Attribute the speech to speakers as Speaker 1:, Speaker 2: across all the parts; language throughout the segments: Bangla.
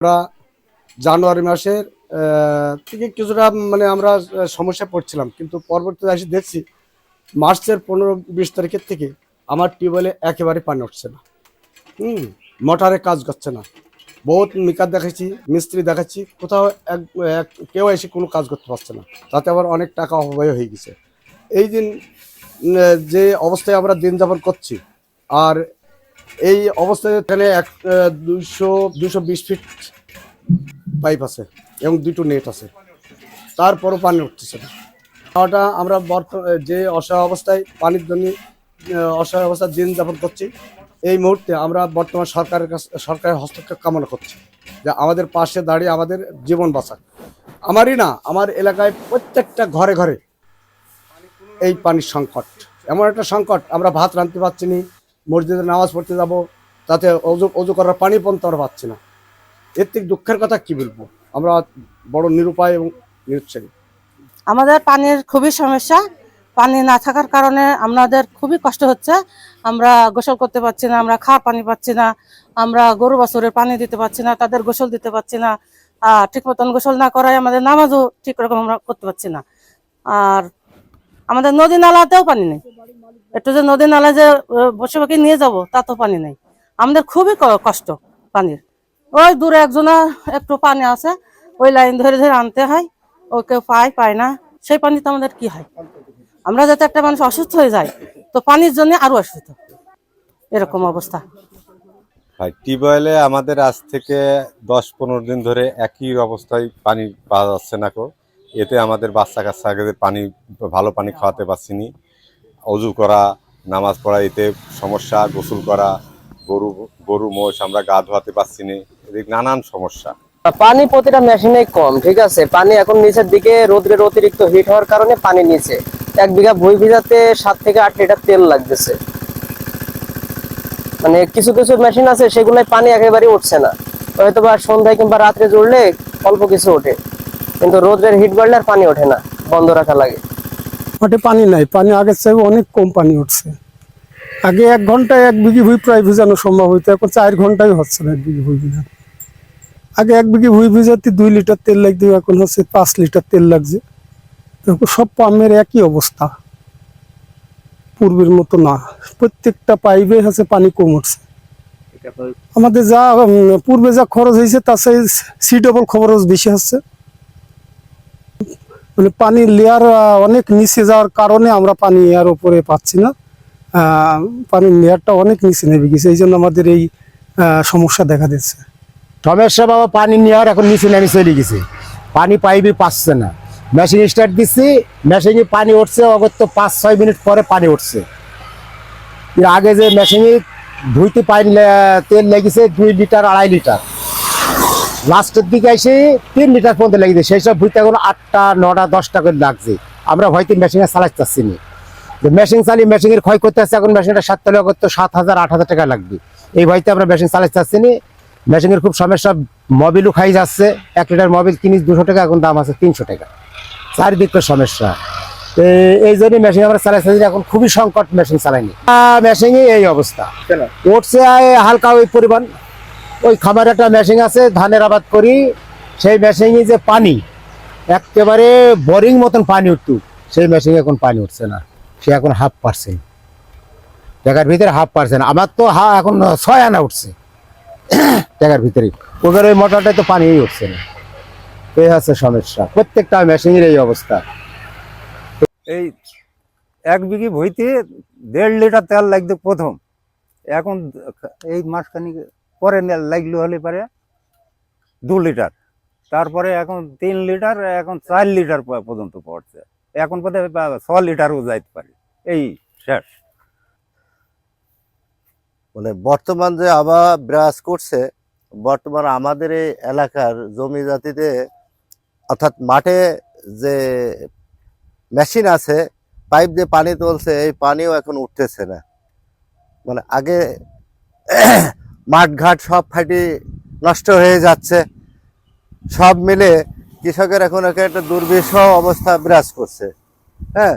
Speaker 1: আমরা জানুয়ারি মাসের থেকে কিছুটা মানে আমরা আহ, সমস্যায় পড়ছিলাম। কিন্তু পরবর্তীতে এসে দেখছি মার্চের পনেরো বিশ তারিখের থেকে আমার টিউবওয়েলে একেবারে পানি উঠছে না। হুম মোটরে কাজ করছে না। বহুত মিকার দেখাচ্ছি মিস্ত্রি দেখাচ্ছি কোথাও এক এক- কেউ এসে কোনো কাজ করতে পারছে না। তাতে আবার অনেক টাকা অপব্যয় হয়ে গেছে। এই দিন যে অবস্থায় আমরা দিন যাপন করছি আর এই অবস্থায় এখানে এক দুইশো দুশো বিশ ফিট পাইপ আছে এবং দুটো নেট আছে। তারপরও পানি উঠতেছে না। ওটা আমরা বর্তমান যে অসহায় অবস্থায় পানির জন্য অসহায় অবস্থায় দিন যাপন করছি, এই মুহূর্তে আমরা বর্তমান সরকারের কাছে, সরকারের হস্তক্ষেপ কামনা করছি যে আমাদের পাশে দাঁড়িয়ে আমাদের জীবন বাঁচাক। আমারই না, আমার এলাকায় প্রত্যেকটা ঘরে ঘরে এই পানির সংকট। এমন একটা সংকট, আমরা ভাত রাঁধতে পারছি না মসজিদে নামাজ পড়তে যাব, তাতে অজু অজু করার পানি পর্যন্ত আমরা পাচ্ছি না। এর থেকে দুঃখের কথা কি বলব? আমরা বড় নিরুপায় এবং নিরুৎসাহী।
Speaker 2: আমাদের পানির খুবই সমস্যা। পানি না থাকার কারণে আমাদের খুবই কষ্ট হচ্ছে। আমরা গোসল করতে পারছি না, আমরা খাওয়ার পানি পাচ্ছি না, আমরা গরু বাছুরের পানি দিতে পারছি না, তাদের গোসল দিতে পারছি না। আর ঠিক মতন গোসল না করায় আমাদের নামাজও ঠিক রকম আমরা করতে পারছি না। আর আমাদের নদী নালাতেও পানি নেই। একটু যে নদী নালা যে বসে বাকি নিয়ে যাব, তাতেও পানি নেই। আমাদের খুবই কষ্ট পানির। ওই দূরে একজনা একটু পানি আছে, ওই লাইন ধরে ধরে আনতে হয়, ও কেউ পায় পায় না, সেই পানিতে আমাদের কি হয়? আমরা যাতে একটা মানুষ অসুস্থ হয়ে যায়, তো পানির জন্য আরও অসুস্থ। এরকম অবস্থা।
Speaker 3: টিউবওয়েলে আমাদের আজ থেকে দশ পনেরো দিন ধরে একই অবস্থায় পানি পাওয়া যাচ্ছে না কো এতে আমাদের বাচ্চা কাচ্চাদের পানি, ভালো পানি খাওয়াতে পারছি নি। অজু করা, নামাজ পড়া, এতে সমস্যা, গোসল করা, গরু গরু মোষ আমরা গা ধোয়াতে পারছি না। এদিক নানান সমস্যা।
Speaker 4: পানি প্রতিটা মেশিনে কম, ঠিক আছে? পানি এখন নিচের দিকে রোদ্রের অতিরিক্ত হিট হওয়ার কারণে পানি নিচে। এক বিঘা ভুই ভিজাতে সাত থেকে আট লিটার তেল লাগতেছে। মানে কিছু কিছু মেশিন আছে, সেগুলোয় পানি একেবারে উঠছে না। হয়তো বা সন্ধ্যায় কিংবা রাত্রে জুড়লে অল্প কিছু ওঠে। কিন্তু রোদ্রের হিট বাড়লে আর পানি ওঠে না বন্ধ রাখা লাগে।
Speaker 5: ওঠে পানি নাই পানি আগের চেয়ে অনেক কম পানি উঠছে। আগে এক ঘন্টায় এক বিঘি ভুই প্রায় ভিজানো সম্ভব হইতো এখন চার ঘন্টায় হচ্ছে না এক বিঘি ভুই ভিজানো আগে এক বিঘি ভুই ভিজাতে দুই লিটার তেল লাগতো এখন হচ্ছে পাঁচ লিটার তেল লাগছে। সব পাম্পের একই অবস্থা। পূর্বের মতো না প্রত্যেকটা পাইপে হচ্ছে পানি কম উঠছে। আমাদের যা পূর্বে যা খরচ হয়েছে তার সেই সি ডবল খরচ বেশি হচ্ছে। মানে পানির লেয়ার অনেক নিচে যাওয়ার কারণে আমরা পানি আর উপরে পাচ্ছি না। পানির লেয়ারটা অনেক নিচে নেমে গেছে, এই জন্য আমাদের এই সমস্যা দেখা দিচ্ছে।
Speaker 6: সমস্যা বাবা, পানি নেওয়ার এখন নিচে নেমে চলে গেছে। পানি পাইবে পাচ্ছে না। মেশিন স্টার্ট দিচ্ছি মেশিনে পানি উঠছে, অগত্য পাঁচ ছয় মিনিট পরে পানি উঠছে। আগে যে মেশিনে ধুইতে পানি তেল লেগেছে দুই লিটার, আড়াই লিটার। লাস্টের দিকে এসে তিন লিটার পর্যন্ত লেগেছে সেই সব ভুইতে এখন আটটা নটা দশটা করে লাগছে। আমরা হয়তো মেশিনে চালাতে না। যে মেশিন চালিয়ে মেশিনের ক্ষয় করতে আসছে এখন মেশিনটা সাত তলে অগত্য সাত হাজার আট হাজার টাকা লাগবে। এই ভয়তে আমরা মেশিন চালাতে চাচ্ছি না মেশিনের খুব সমস্যা মোবিলও খাই যাচ্ছে। এক লিটার মোবিল কিনিস দুশো টাকা এখন দাম আছে তিনশো টাকা। চারিদিকের সমস্যা। তো এই জন্য মেশিন আমরা চালাইছি এখন খুবই সংকট মেশিন চালাইনি। মেশিনে এই অবস্থা। উঠছে হালকা ওই পরিমাণ। ওই খামার একটা মেশিন আছে, ধানের আবাদ করি। সেই মেশিনে যে পানি, একেবারে বোরিং মতন পানি উঠতো। সেই মেশিনে এখন পানি উঠছে না। সে এখন হাফ পার্সেন্ট টাকার ভিতরে হাফ পার্সেন্ট আমার তো হা এখন ছয় আনা উঠছে। টাকার ভিতরে। ওদের ওই মোটরটায় তো পানি উঠছে না। এই হচ্ছে সমস্যা। প্রত্যেকটা মেশিনের এই অবস্থা।
Speaker 3: এই এক বিঘি ভইতে দেড় লিটার তেল লাগতো প্রথম। এখন এই মাসখানি পরে লাগল হলে পারে দু লিটার। তারপরে এখন তিন লিটার, এখন চার লিটার পর্যন্ত পড়ছে। এখন হয় ছ লিটারও যাইতে পারে। এই শেষ।
Speaker 7: মানে বর্তমান যে আবহাওয়া বিরাজ করছে, বর্তমান আমাদের এই এলাকার জমি জাতিতে, অর্থাৎ মাঠে যে মেশিন আছে, পাইপ দিয়ে পানি তুলছে, এই পানিও এখন উঠতেছে না। মানে আগে মাঠঘাট সব ফাটি নষ্ট হয়ে যাচ্ছে। সব মিলে কৃষকের এখন একে একটা দুর্বিষহ অবস্থা বিরাজ করছে। হ্যাঁ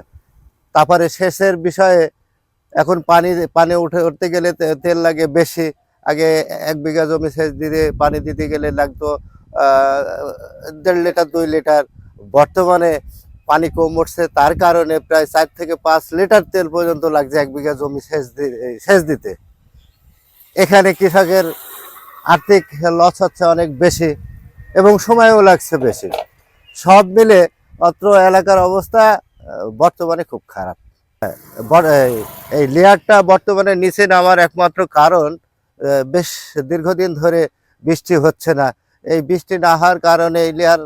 Speaker 7: তারপরে সেচের বিষয়ে এখন পানি পানি উঠে, উঠতে গেলে তেল লাগে বেশি। আগে এক বিঘা জমি সেচ দিতে, পানি দিতে গেলে লাগতো দেড় লিটার, দুই লিটার। বর্তমানে পানি কম উঠছে, তার কারণে প্রায় চার থেকে পাঁচ লিটার তেল পর্যন্ত লাগছে এক বিঘা জমি সেচ সেচ দিতে। এখানে কৃষকের আর্থিক লস হচ্ছে অনেক বেশি এবং সময়ও লাগছে বেশি। সব মিলে অত্র এলাকার অবস্থা বর্তমানে খুব খারাপ। এই- লেয়ারটা বর্তমানে নিচে নামার একমাত্র কারণ বেশ দীর্ঘদিন ধরে বৃষ্টি হচ্ছে না। এই বৃষ্টি না হওয়ার কারণে এই লেয়ার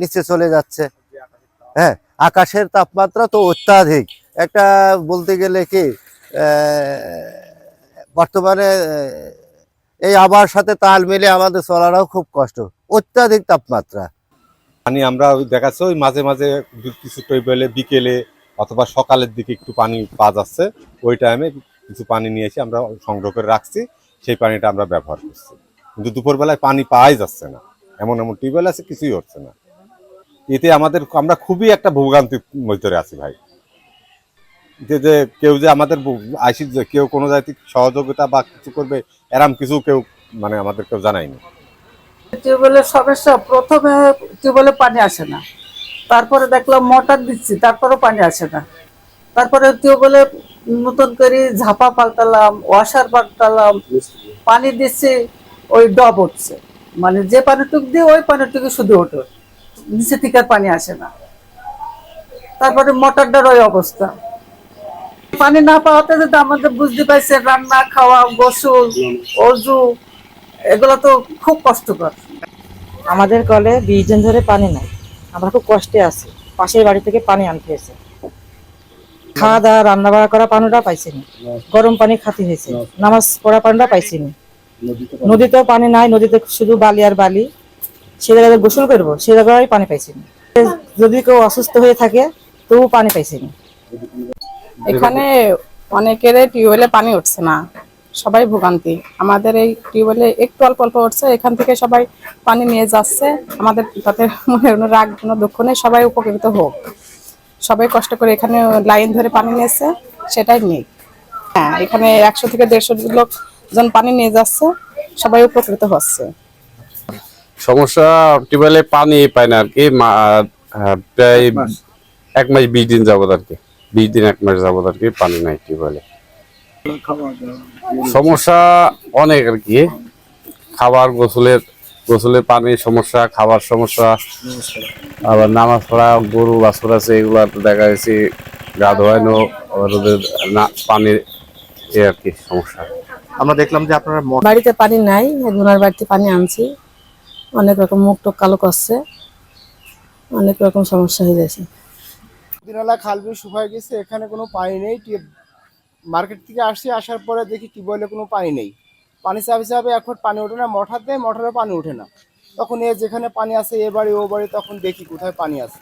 Speaker 7: নিচে চলে যাচ্ছে। হ্যাঁ আকাশের তাপমাত্রা তো অত্যাধিক। একটা বলতে গেলে কি বর্তমানে এই আবহাওয়ার সাথে তাল মিলে আমাদের চলাটাও খুব কষ্ট। অত্যাধিক তাপমাত্রা।
Speaker 8: পানি আমরা দেখাচ্ছে, ওই মাঝে মাঝে কিছু টেবিলে বিকেলে অথবা সকালের দিকে একটু পানি পাওয়া যাচ্ছে, ওই টাইমে কিছু পানি নিয়ে এসে আমরা সংগ্রহ করে রাখছি, সেই পানিটা আমরা ব্যবহার করছি। কিন্তু দুপুরবেলায় পানি পাওয়াই যাচ্ছে না। এমন এমন টিউবওয়েল আছে, কিছুই হচ্ছে না। এতে আমাদের, আমরা খুবই একটা ভোগান্তির ভিতরে আছি ভাই। যে যে কেউ যে আমাদের আইসি যে কেউ কোনো জাতি সহযোগিতা বা কিছু করবে, এরম কিছু কেউ মানে আমাদের কেউ জানায়নি।
Speaker 9: টিউবওয়েলের সমস্যা, প্রথমে টিউবওয়েলে পানি আসে না। তারপরে দেখলাম মোটর দিচ্ছি, তারপরেও পানি আসে না। তারপরে টিউবওয়েলে নতুন করে ঝাপা পাল্টালাম, ওয়াশার পাল্টালাম, পানি দিচ্ছি, ওই ডব উঠছে মানে যে পানিটুক দিয়ে ওই পানিটুকু শুধু ওঠে। নিচে থেকে পানি আসে না। তারপরে মোটরটার ওই অবস্থা। পানি না পাওয়াতে যদি আমাদের বুঝতে পারছে রান্না, খাওয়া, গোসল, অজু, এগুলো তো খুব কষ্টকর।
Speaker 10: আমাদের কলে বিশ দিন ধরে পানি নাই। আমরা খুব কষ্টে আছি। পাশের বাড়ি থেকে পানি আনতে এসে খাওয়া দাওয়া, রান্না বাড়া করা পানিটা পাইছি না গরম পানি খাতে হয়েছে। নামাজ পড়া পানিটা পাইছি না নদীতেও পানি নাই, নদীতে শুধু বালি আর বালি। সে জায়গায় গোসল করব, সে জায়গায় পানি পাইছি না যদি কেউ অসুস্থ হয়ে থাকে তবু পানি পাইছি না
Speaker 11: এখানে অনেকের টিউবওয়েলে পানি উঠছে না। সবাই ভোগান্তি। আমাদের এই টিউবওয়েলে একটু অল্প অল্প উঠছে এখান থেকে সবাই পানি নিয়ে যাচ্ছে। আমাদের তাতে মনে কোনো রাগ কোনো দুঃখ নেই সবাই উপকৃত হোক। সবাই কষ্ট করে এখানে লাইন ধরে পানি নিয়েছে সেটাই নেই। হ্যাঁ এখানে একশো থেকে দেড়শো লোক জন পানি নিয়ে যাচ্ছে সবাই উপকৃত হচ্ছে।
Speaker 12: সমস্যা টিউবওয়েলে পানি পায় না আর কি প্রায় এক মাস বিশ দিন যাবত আর কি। বিশ দিন এক মাস যাবত আর কি পানি নাই টিউবওয়েলে সমস্যা অনেক আর কি। খাবার গোসলের গোসলের পানির সমস্যা খাবার সমস্যা। আবার নামাজ পড়া গরু বাছুর আছে এগুলো তো দেখা যাচ্ছে গা ধোয়ানো আবার ওদের না পানির এ আর কি সমস্যা।
Speaker 13: আমরা দেখলাম যে আপনার
Speaker 11: বাড়িতে পানি নাই একজনের বাড়িতে পানি আনছি। অনেক রকম মুখ টুক কালো করছে। অনেক রকম সমস্যা হয়ে যাচ্ছে
Speaker 14: দিনালা খালবি শুকায় গেছে, এখানে কোনো পানি নেই। মার্কেট থেকে আসছি আসার পরে দেখি টিউবওয়েলে কোনো পানি নেই। পানি চাপে চাপে এখন পানি ওঠে না মোটর দেয় মোটরে পানি ওঠে না। তখন এ যেখানে পানি আছে, এ বাড়ি, ও বাড়ি, তখন দেখি কোথায় পানি আছে।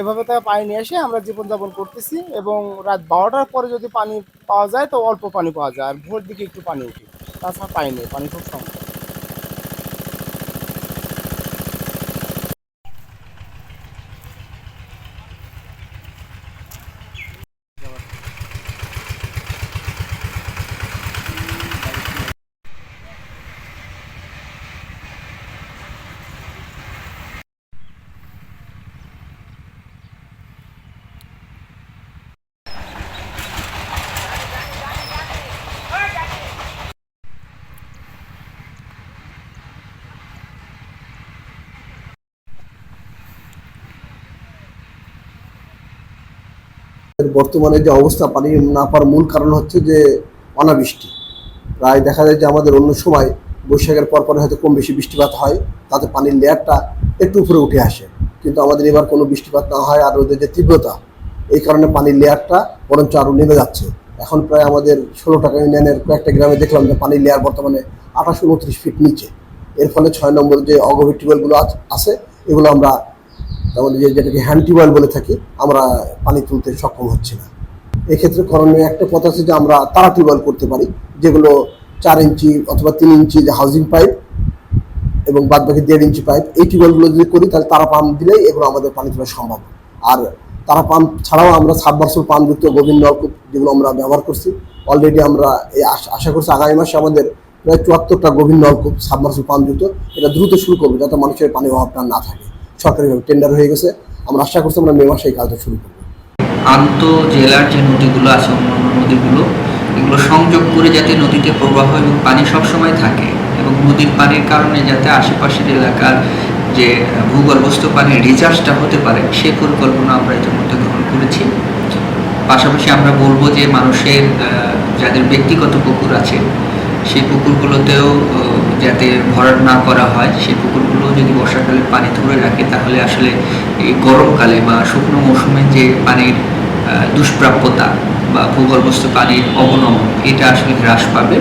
Speaker 14: এভাবে তাকে পানি নিয়ে এসে আমরা জীবনযাপন করতেছি এবং রাত বারোটার পরে যদি পানি পাওয়া যায়, তো অল্প পানি পাওয়া যায়। আর ভোর দিকে একটু পানি উঠে। তাছাড়া পানি নেই, পানি খুব সমস্যা
Speaker 15: বর্তমানে যে অবস্থা পানি না পাওয়ার মূল কারণ হচ্ছে যে অনাবৃষ্টি। প্রায় দেখা যায় যে আমাদের অন্য সময় বৈশাখের পর পরে হয়তো কম বেশি বৃষ্টিপাত হয়, তাতে পানির লেয়ারটা একটু উপরে উঠে আসে। কিন্তু আমাদের এবার কোনো বৃষ্টিপাত না হয় আর ওদের যে তীব্রতা, এই কারণে পানির লেয়ারটা বরঞ্চ আরও নেমে যাচ্ছে। এখন প্রায় আমাদের ষোলো টাকা ইউনিয়নের কয়েকটা গ্রামে দেখলাম যে পানির লেয়ার বর্তমানে আঠাশ উনত্রিশ ফিট নিচে। এর ফলে ছয় নম্বর যে অগভীর টিউবওয়েলগুলো আছে, এগুলো আমরা আমাদের যে যেটাকে হ্যান্ড টিউবওয়েল বলে থাকি, আমরা পানি তুলতে সক্ষম হচ্ছি না। এক্ষেত্রে করণীয় একটা পথ আছে যে আমরা তারা টিউবওয়েল করতে পারি, যেগুলো চার ইঞ্চি অথবা তিন ইঞ্চি যে হাউজিং পাইপ এবং বাদ বাকি দেড় ইঞ্চি পাইপ এই টিউবওয়েলগুলো যদি করি, তাহলে তারা পাম্প দিলেই এগুলো আমাদের পানি তোলা সম্ভব। আর তারা পাম্প ছাড়াও আমরা সাবমার্সল পাম্পযুক্ত গভীর নলকূপ যেগুলো আমরা ব্যবহার করছি অলরেডি আমরা এই আশ- করছি আগামী মাসে আমাদের প্রায় চুয়াত্তরটা গভীর নলকূপ সাবমার্সিবল পাম্পযুক্ত এটা দ্রুত শুরু করবে যাতে মানুষের পানির অভাবটা না থাকে। সরকারিভাবে টেন্ডার হয়ে গেছে। আমরা আশা করছি আমরা মে মাসে এই কাজটা শুরু করব।
Speaker 16: আন্ত জেলার যে নদীগুলো আছে, অন্যান্য নদীগুলো, এগুলো সংযোগ করে যাতে নদীতে প্রবাহ এবং পানি সবসময় থাকে এবং নদীর পানির কারণে যাতে আশেপাশের এলাকার যে ভূগর্ভস্থ পানির রিচার্জটা হতে পারে সেই পরিকল্পনা আমরা ইতিমধ্যে গ্রহণ করেছি। পাশাপাশি আমরা বলব যে মানুষের যাদের ব্যক্তিগত পুকুর আছে সেই পুকুরগুলোতেও যাতে ভরাট না করা হয়, সেই পুকুরগুলো যদি বর্ষাকালে পানি ধরে রাখে, তাহলে আসলে এই গরমকালে বা শুকনো মৌসুমে যে পানির দুষ্প্রাপ্যতা বা ভূগর্ভস্থ পানির অবনমন, এটা আসলে হ্রাস পাবে।